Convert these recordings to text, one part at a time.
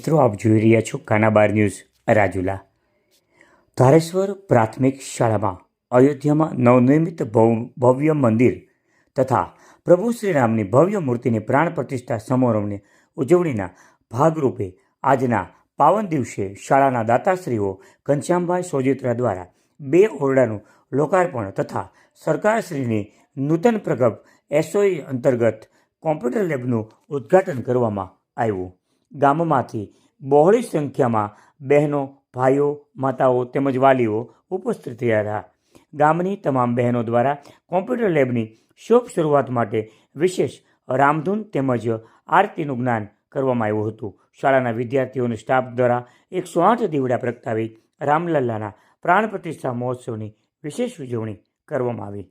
મિત્રો, આપ જોઈ રહ્યા છો કાનાબાર ન્યૂઝ, રાજુલા. ધારેશ્વર પ્રાથમિક શાળામાં અયોધ્યામાં નવનિર્મિત ભવ- ભવ્ય મંદિર તથા પ્રભુ શ્રીરામની ભવ્ય મૂર્તિની પ્રાણ પ્રતિષ્ઠા સમારોહની ઉજવણીના ભાગરૂપે આજના પાવન દિવસે શાળાના દાતાશ્રીઓ ઘનશ્યામભાઈ સોજિત્રા દ્વારા બે ઓરડાનું લોકાર્પણ તથા સરકારશ્રીની નૂતન પ્રગભ એસઓઈ અંતર્ગત કોમ્પ્યુટર લેબનું ઉદ્ઘાટન કરવામાં આવ્યું. ગામમાંથી બહોળી સંખ્યામાં બહેનો, ભાઈઓ, માતાઓ તેમજ વાલીઓ ઉપસ્થિત થયા હતા. ગામની તમામ બહેનો દ્વારા કોમ્પ્યુટર લેબની શુભ શરૂઆત માટે વિશેષ રામધૂન તેમજ આરતીનું જ્ઞાન કરવામાં આવ્યું હતું. શાળાના વિદ્યાર્થીઓને સ્ટાફ દ્વારા એકસો આઠ દીવડા પ્રગટાવી રામલલ્લાના પ્રાણ પ્રતિષ્ઠા મહોત્સવની વિશેષ ઉજવણી કરવામાં આવી.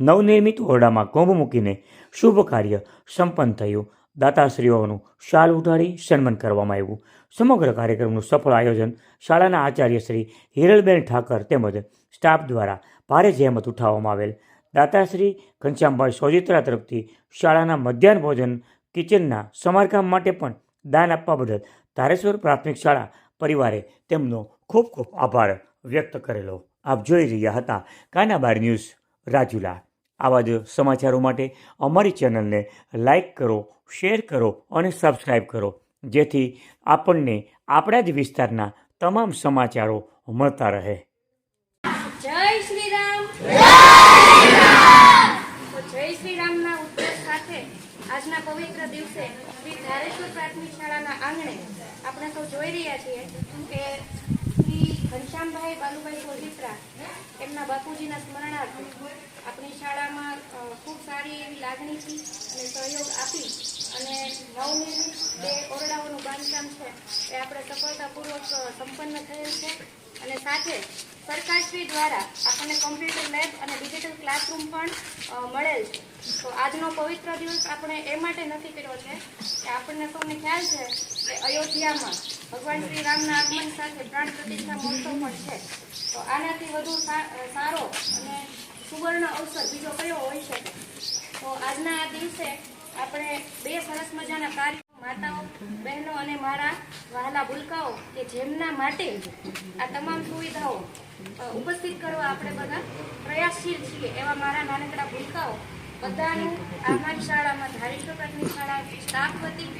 નવનિર્મિત ઓરડામાં કુંભ મૂકીને શુભ કાર્ય સંપન્ન થયું. દાતાશ્રીઓનું શાલ ઉઠાડી સન્માન કરવામાં આવ્યું. સમગ્ર કાર્યક્રમનું સફળ આયોજન શાળાના આચાર્ય શ્રી હિરલબેન ઠાકર તેમજ સ્ટાફ દ્વારા ભારે જહેમત ઉઠાવવામાં આવેલ. દાતાશ્રી ઘનશ્યામભાઈ સોજિત્રા તરફથી શાળાના મધ્યાહન ભોજન, કિચનના સમારકામ માટે પણ દાન આપવા બદલ ધારેશ્વર પ્રાથમિક શાળા પરિવારે તેમનો ખૂબ ખૂબ આભાર વ્યક્ત કરેલો. આપ જોઈ રહ્યા હતા કાનાબાર ન્યૂઝ રાજુલા. આવા જ સમાચારો માટે અમારી ચેનલને લાઈક કરો, શેર કરો અને સબસ્ક્રાઈબ કરો, જેથી આપણને આપણા જ વિસ્તારના તમામ સમાચારો મળતા રહે. આજના પવિત્ર દિવસે શ્રી ધારેશ્વર પ્રાથમિક શાળાના આંગણે આપણે સૌ જોઈ રહ્યા છીએ કે ઘનશ્યામભાઈ બાલુભાઈ સોજિત્રા એમના બાપુજીના સ્મરણાર્થે આપણી શાળામાં ખૂબ સારી એવી લાગણીથી અને સહયોગ આપી અને નવનિર્મિત જે ઓરડાઓનું બાંધકામ છે એ આપણે સફળતાપૂર્વક સંપન્ન થયેલ છે અને સાથે સરકારશ્રી દ્વારા આપણને કોમ્પ્યુટર લેબ અને ડિજિટલ ક્લાસરૂમ પણ મળેલ છે. તો આજનો પવિત્ર દિવસ આપણે એ માટે નક્કી કર્યો છે કે આપણને સૌને ખ્યાલ છે કે અયોધ્યામાં ભગવાન શ્રી રામના આગમન સાથે પ્રાણ પ્રતિષ્ઠા મહોત્સવ પણ છે. તો આનાથી વધુ સારો અને સુવર્ણ અવસર બીજો કયો હોઈ શકે? તો આજના આ દિવસે આપણે બે સરસ મજાના કાર્યો માતાઓ, બહેનો અને મારા વહાલા ભૂલકાઓ કે જેમના માટે આ તમામ સુવિધાઓ ઉપસ્થિત કરવા આપણે બધા પ્રયાસશીલ છીએ એવા મારા નાનકડા ભૂલકાઓ બધાનું આ મારી શાળામાં ધારી પ્રાથમિક શાળા સ્ટાફ વતી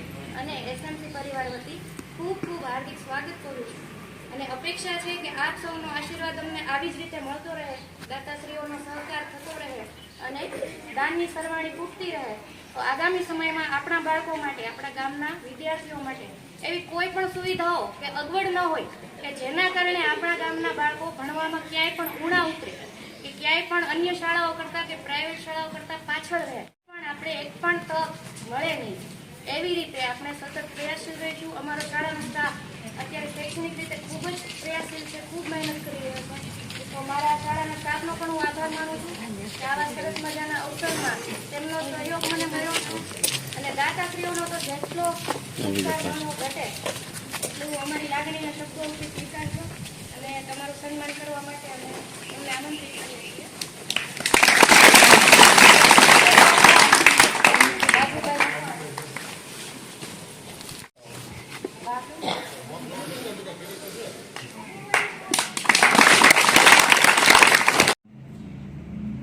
અને એસએમસી પરિવાર વતી ખૂબ ખૂબ હાર્દિક સ્વાગત કરું છું. અને અપેક્ષા છે કે આપ સૌનો આશીર્વાદ અમને આવી જ રીતે મળતો રહે, દાતાશ્રીઓનો સહકાર થતો રહે અને દાનની સરવાણી તૂટતી રહે. તો આગામી સમયમાં આપણા બાળકો માટે, આપણા ગામના વિદ્યાર્થીઓ માટે એવી કોઈ પણ સુવિધાઓ કે અગવડ ન હોય કે જેના કારણે આપણા ગામના બાળકો ભણવામાં ક્યાંય પણ ઊણા ઉતરે કે ક્યાંય પણ અન્ય શાળાઓ કરતાં કે પ્રાઇવેટ શાળાઓ કરતાં પાછળ રહે. પણ આપણે એક પણ તક મળે નહીં. એવી રીતે આપણે સતત પ્રયાસશીલ રહીશું. અમારો શાળાનો સ્ટાફ અત્યારે શૈક્ષણિક રીતે ખૂબ જ પ્રયાસશીલ છે. ખૂબ મહેનત કરી રહ્યો છે. તો મારા શાળાના સ્ટાફનો પણ હું આભાર માનું છું કે આવા સરસ મજાના અવસરમાં તેમનો સહયોગ મને મળ્યો છે. અને દાતાશ્રીઓનો તો જેટલો ઘટે, એટલું અમારી લાગણીના શબ્દો સ્વીકારજો. અને તમારું સન્માન કરવા માટે અમે તમને આમંત્રિત કરીએ છીએ.